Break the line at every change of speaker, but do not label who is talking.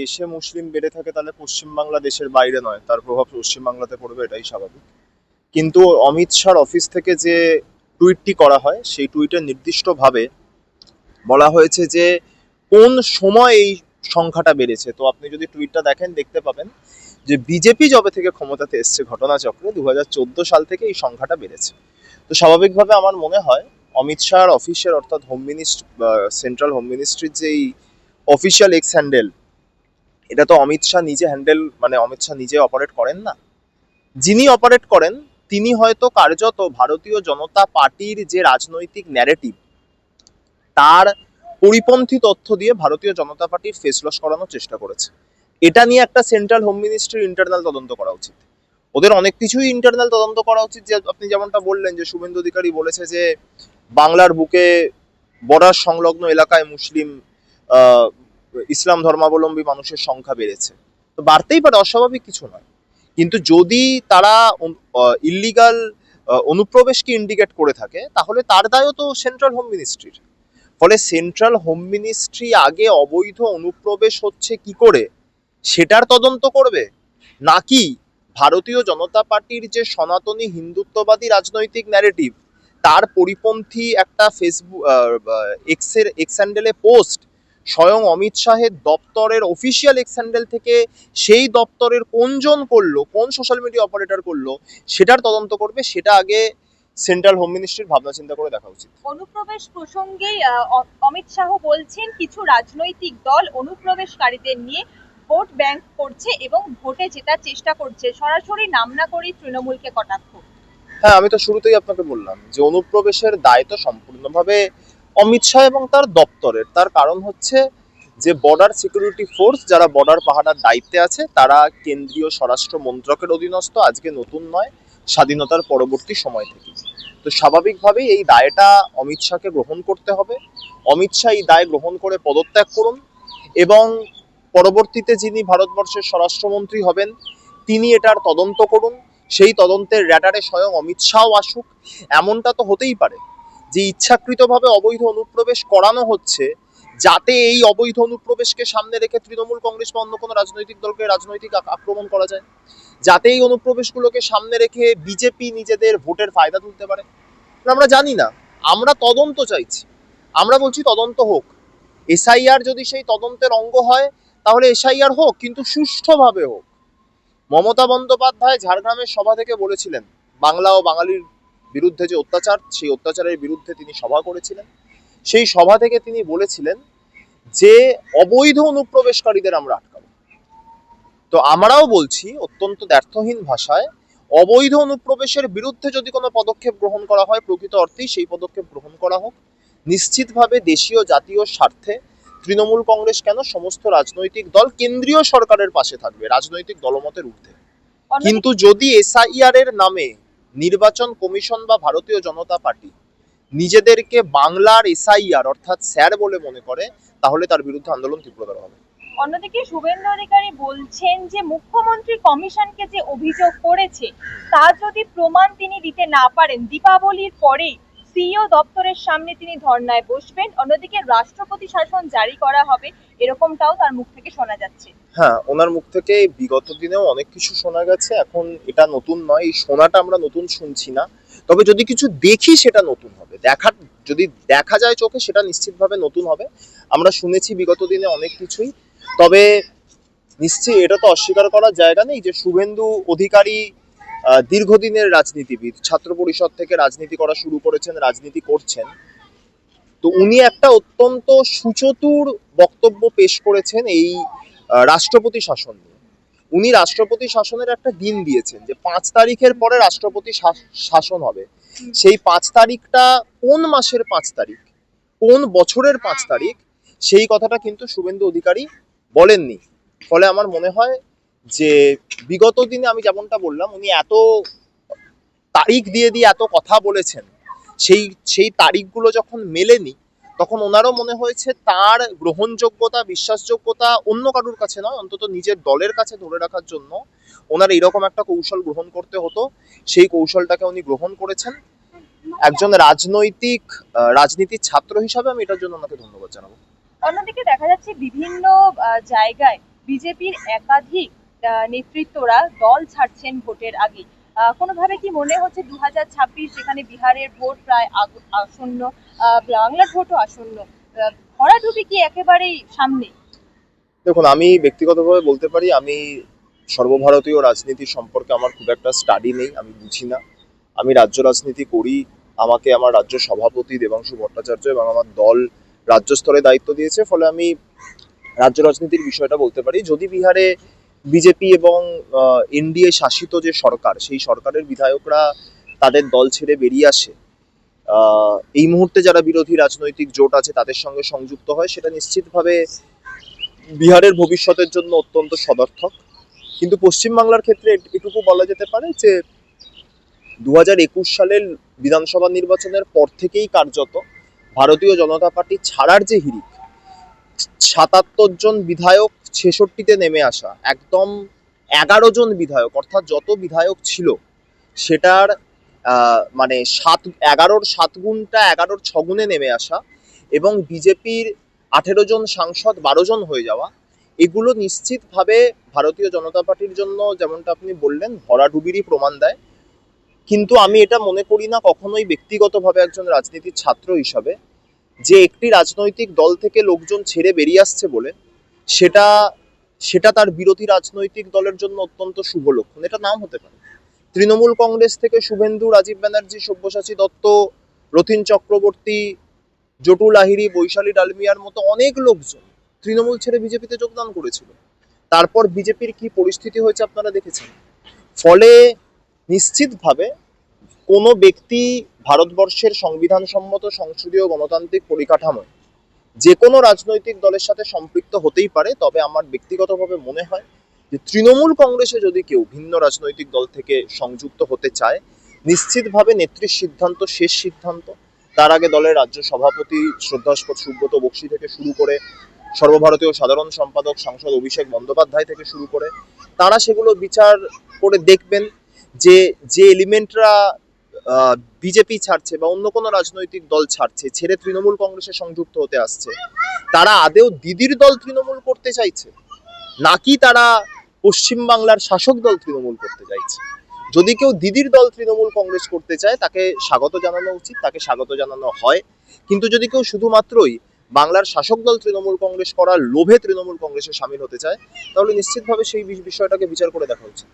দেশে মুসলিম বেড়ে থাকে তাহলে পশ্চিমবাংলা দেশের বাইরে নয়, তার প্রভাব পশ্চিমবাংলাতে পড়বে, এটাই স্বাভাবিক। কিন্তু অমিত শাহর অফিস থেকে যে টুইটটি করা হয়, সেই টুইটে নির্দিষ্টভাবে বলা হয়েছে যে, কোন সময় এই সংখ্যাটা বেড়েছে? তো আপনি যদি টুইটটা দেখেন, দেখতে পাবেন যে, বিজেপি যবে থেকে ক্ষমতাতে এসছে ঘটনাচক্রে দু হাজার চোদ্দ সাল থেকে এই সংখ্যাটা বেড়েছে। তো স্বাভাবিকভাবে আমার মনে হয়, অমিত শাহর অফিসের অর্থাৎ হোম মিনিস্ট্রি সেন্ট্রাল হোম মিনিস্ট্রির যেই অফিসিয়াল এক্স হ্যান্ডেল এটা তো অমিত শাহ নিজে হ্যান্ডেল মানে অমিত শাহ নিজে অপারেট করেন না। যিনি অপারেট করেন, তিনি হয়তো কার্যত ভারতীয় জনতা পার্টির যে রাজনৈতিক ন্যারেটিভ তার পরিপন্থী তথ্য দিয়ে ভারতীয় জনতা পার্টির ফেস লস করানোর চেষ্টা করেছে। এটা নিয়ে একটা সেন্ট্রাল হোম মিনিস্ট্রির ইন্টারনাল তদন্ত করা উচিত। ওদের অনেক কিছুই ইন্টারনাল তদন্ত করা উচিত, যে আপনি যেমনটা বললেন যে শুভেন্দু অধিকারী বলেছে যে বাংলার বুকে বর্ডার সংলগ্ন এলাকায় মুসলিম ইসলাম ধর্মাবলম্বী মানুষের সংখ্যা বেড়েছে। তো বাড়তেই পারে, অস্বাভাবিক কিছু নয়। কিন্তু যদি তারা ইল্লিগাল অনুপ্রবেশকে ইন্ডিকেট করে থাকে, তাহলে তার দায়ও তো সেন্ট্রাল হোম মিনিস্ট্রির ফলে সেন্ট্রাল হোম মিনিস্ট্রি আগে অবৈধ অনুপ্রবেশ হচ্ছে কি করে? সেটার তদন্ত করবে? নাকি ভারতীয় জনতা পার্টির যে সনাতনী হিন্দুত্ববাদী রাজনৈতিক ন্যারেটিভ তার পরিপন্থী একটা ফেসবুক এক্সের এক্স হ্যান্ডেলে পোস্ট স্বয়ং অমিত শাহের দপ্তরের অফিসিয়াল এক্স হ্যান্ডেল থেকে সেই দপ্তরের কোনজন করল কোন সোশ্যাল মিডিয়া অপারেটর করল সেটার তদন্ত করবে সেটা আগে সেন্ট্রাল হোম মিনিস্ট্রির ভাবনা চিন্তা করে দেখা উচিত।
অনুপ্রবেশ প্রসঙ্গে অমিত শাহ বলছেন কিছু রাজনৈতিক দল অনুপ্রবেশকারীদের নিয়ে ভোট ব্যাংক করছে এবং ভোটে জেতার চেষ্টা করছে। সরাসরি নাম না করে তৃণমূলকে কটাক্ষ।
হ্যাঁ আমি তো শুরুতেই আপনাকে বললাম যে অনুপ্রবেশের দায় তো সম্পূর্ণভাবে অমিত শাহ এবং তার দপ্তরের। তার কারণ হচ্ছে যে বর্ডার সিকিউরিটি ফোর্স যারা বর্ডার পাহারার দায়িত্বে আছে, তারা কেন্দ্রীয় স্বরাষ্ট্র মন্ত্রকের অধীনস্থ, আজকে নতুন নয়, স্বাধীনতার পরবর্তী সময় থেকে। তো স্বাভাবিকভাবেই এই দায়টা অমিত শাহকে গ্রহণ করতে হবে। অমিত শাহ এই দায় গ্রহণ করে পদত্যাগ করুন এবং পরবর্তীতে যিনি ভারতবর্ষের স্বরাষ্ট্রমন্ত্রী হবেন, তিনি এটার তদন্ত করুন। সেই তদন্তের র্যাডারে স্বয়ং অমিত শাহও আসুক। এমনটা তো হতেই পারে। যে ইচ্ছাকৃতভাবে অবৈধ অনুপ্রবেশ করানো হচ্ছে, যাতে এই অবৈধ অনুপ্রবেশকে সামনে রেখে তৃণমূল কংগ্রেস বা অন্য কোনো রাজনৈতিক দলকে রাজনৈতিক আক্রমণ করা যায়? যাতে এই অনুপ্রবেশগুলোকে সামনে রেখে বিজেপি নিজেদের ভোটের ফায়দা তুলতে পারে? আমরা জানি না। আমরা তদন্ত চাইছি। আমরা বলছি তদন্ত হোক। এসআইআর যদি সেই তদন্তের অঙ্গ হয়, তাহলে এসআইআর হোক, কিন্তু সুষ্ঠুভাবে হোক। মমতা বন্দ্যোপাধ্যায় ঝাড়গ্রামের সভা থেকে বলেছিলেন, বাংলা ও বাঙালির বিরুদ্ধে যে অত্যাচার সেই অত্যাচারের বিরুদ্ধে তিনি সভা করেছিলেন। সেই সভা থেকে তিনি বলেছিলেন যে অবৈধ অনুপ্রবেশকারীদের আমরা আটকাবো। তো আমরাও বলছি অত্যন্ত দ্ব্যর্থহীন ভাষায় অবৈধ অনুপ্রবেশের বিরুদ্ধে যদি কোনো পদক্ষেপ গ্রহণ করা হয় প্রকৃত অর্থেই সেই পদক্ষেপ গ্রহণ করা হোক। নিশ্চিতভাবে দেশীয় জাতীয় স্বার্থে তৃণমূল কংগ্রেস কেন সমস্ত রাজনৈতিক দল কেন্দ্রীয় সরকারের পাশে থাকবে রাজনৈতিক দলমতের ঊর্ধ্বে? কিন্তু যদি এসআইআর এর নামে নির্বাচন কমিশন বা ভারতীয় জনতা পার্টি নিজেদেরকে বাংলার এসআইআর অর্থাৎ স্যার বলে মনে করে তাহলে তার বিরুদ্ধে আন্দোলন তীব্রতর হবে।
অন্যদিকে শুভেন্দু অধিকারী বলছেন যে মুখ্যমন্ত্রী কমিশনকে যে অভিযোগ করেছে তা যদি প্রমাণ তিনি দিতে না পারেন দীপাবলির পরেই সিইও দপ্তরের সামনে তিনি ধর্নায় বসবেন। অন্যদিকে রাষ্ট্রপতি শাসন জারি করা হবে এরকমটাও তার মুখ থেকে শোনা যাচ্ছে।
হ্যাঁ ওনার মুখ থেকে বিগত দিনেও অনেক কিছু শোনা গেছে। এখন এটা নতুন নয়, এই শোনাটা আমরা নতুন শুনছি না। তবে যদি কিছু দেখি সেটা নতুন হবে। দেখার যদি দেখা যায় চোখে, সেটা নিশ্চিতভাবে নতুন হবে। আমরা শুনেছি বিগত দিনে অনেক কিছুই। তবে নিশ্চয়ই এটা তো অস্বীকার করার জায়গা নেই যে শুভেন্দু অধিকারী দীর্ঘদিনের রাজনীতিবিদ, ছাত্র পরিষদ থেকে রাজনীতি করা শুরু করেছেন, রাজনীতি করছেন। তো উনি একটা অত্যন্ত সুচতুর বক্তব্য পেশ করেছেন এই রাষ্ট্রপতি শাসন নিয়ে। উনি রাষ্ট্রপতি শাসনের একটা দিন দিয়েছেন যে পাঁচ তারিখের পরে রাষ্ট্রপতি শাসন হবে। সেই পাঁচ তারিখটা কোন মাসের পাঁচ তারিখ? কোন বছরের পাঁচ তারিখ? সেই কথাটা কিন্তু শুভেন্দু অধিকারী বলেননি। ফলে আমার মনে হয় যে বিগত দিনে আমি যেমনটা বললাম, উনি এত তারিখ দিয়ে দিয়ে এত কথা বলেছেন, সেই সেই তারিখগুলো যখন মেলেনি, তখন ওনারও মনে হয়েছে তার গ্রহণযোগ্যতা, বিশ্বাসযোগ্যতা অন্য কারুর কাছে নয়, অন্তত নিজের দলের কাছে ধরে রাখার জন্য ওনার এরকম একটা কৌশল গ্রহণ করতে হতো। সেই কৌশলটাকে উনি গ্রহণ করেছেন। একজন রাজনৈতিক রাজনীতির ছাত্র হিসাবে আমি এটার জন্য ওনাকে ধন্যবাদ জানাব।
অন্যদিকে দেখা যাচ্ছে বিভিন্ন জায়গায় বিজেপির একাধিক নেতৃত্বরা দল ছাড়ছেন ভোটের আগে কোনোভাবে কি মনে হচ্ছে দু হাজার ছাব্বিশ যেখানে বিহারের ভোট প্রায় আসন্ন বাংলার ভোটও আসন্ন ভরাডুবি কি একেবারেই সামনে?
দেখুন, আমি ব্যক্তিগতভাবে বলতে পারি, আমি সর্বভারতীয় রাজনীতি সম্পর্কে আমার খুব একটা স্টাডি নেই, আমি বুঝি না। আমি রাজ্য রাজনীতি করি, আমাকে আমার রাজ্য সভাপতি দেবাংশু ভট্টাচার্য এবং আমার দল রাজ্য স্তরে দায়িত্ব দিয়েছে, ফলে আমি রাজ্য রাজনীতির বিষয়টা বলতে পারি। যদি বিহারে বিজেপি এবং এনডিএ শাসিত যে সরকার, সেই সরকারের বিধায়করা তাদের দল ছেড়ে বেরিয়ে আসে। এই মুহূর্তে যারা বিরোধী রাজনৈতিক জোট আছে, তাদের সঙ্গে সংযুক্ত হয়, সেটা নিশ্চিতভাবে বিহারের ভবিষ্যতের জন্য অত্যন্ত সদর্থক। কিন্তু পশ্চিমবাংলার ক্ষেত্রে এটুকু বলা যেতে পারে যে দু হাজার একুশ সালের বিধানসভা নির্বাচনের পর থেকেই কার্যত ভারতীয় জনতা পার্টি ছাড়ার যে হিড়িক, সাতাত্তর জন বিধায়ক ছেষট্টিতে নেমে আসা একদম এগারো জন বিধায়ক, অর্থাৎ যত বিধায়ক ছিল, সেটার মানে সাত, এগারোর সাত গুণটা এগারোর ছগুণে নেমে আসা এবং বিজেপির আঠেরো জন সাংসদ, বারো জন হয়ে যাওয়া, এগুলো নিশ্চিতভাবে ভারতীয় জনতা পার্টির জন্য যেমনটা আপনি বললেন, ভরাডুবিরই প্রমাণ দেয়। কিন্তু আমি এটা মনে করি না কখনোই ব্যক্তিগতভাবে একজন রাজনীতির ছাত্র হিসাবে, যে একটি রাজনৈতিক দল থেকে লোকজন ছেড়ে বেরিয়ে আসছে বলে সেটা সেটা তার বিরোধী রাজনৈতিক দলের জন্য অত্যন্ত শুভ লক্ষণ। এটা নাম হতে পারে। তৃণমূল কংগ্রেস থেকে শুভেন্দু, রাজীব ব্যানার্জি, সব্যসাচী দত্ত, রথিন চক্রবর্তী, জটু লাহিড়ী, বৈশালী ডালমিয়ার মতো অনেক লোকজন তৃণমূল ছেড়ে বিজেপিতে যোগদান করেছিল। তারপর বিজেপির কি পরিস্থিতি হয়েছে আপনারা দেখেছেন? ফলে নিশ্চিতভাবে কোনো ব্যক্তি ভারতবর্ষের সংবিধান সম্মত সংসদীয় গণতান্ত্রিক পরিকাঠামোয় যে কোনো রাজনৈতিক দলের সাথে সম্পৃক্ত হতেই পারে, তবে আমার ব্যক্তিগতভাবে মনে হয় যে তৃণমূল কংগ্রেসে যদি কেউ ভিন্ন রাজনৈতিক দল থেকে সংযুক্ত হতে চায়, নিশ্চিতভাবে নেত্রীর সিদ্ধান্ত শেষ সিদ্ধান্ত। তার আগে দলের রাজ্য সভাপতি শ্রদ্ধাস্পদ সুব্রত বক্সি থেকে শুরু করে সর্বভারতীয় সাধারণ সম্পাদক সাংসদ অভিষেক বন্দ্যোপাধ্যায় থেকে শুরু করে, তারা সেগুলো বিচার করে দেখবেন যে যে এলিমেন্টরা বিজেপি ছাড়ছে বা অন্য কোনো রাজনৈতিক দল ছাড়ছে, ছেড়ে তৃণমূল কংগ্রেসে সংযুক্ত হতে আসছে, তারা আদেও দিদির দল তৃণমূল করতে চাইছে? নাকি তারা পশ্চিমবাংলার শাসক দল তৃণমূল করতে চাইছে? যদি কেউ দিদির দল তৃণমূল কংগ্রেস করতে চায়, তাকে স্বাগত জানানো উচিত, তাকে স্বাগত জানানো হয়। কিন্তু যদি কেউ শুধুমাত্রই বাংলার শাসক দল তৃণমূল কংগ্রেস করার লোভে তৃণমূল কংগ্রেসে সামিল হতে চায়, তাহলে নিশ্চিতভাবে সেই বিষ- বিষয়টাকে বিচার করে দেখা উচিত।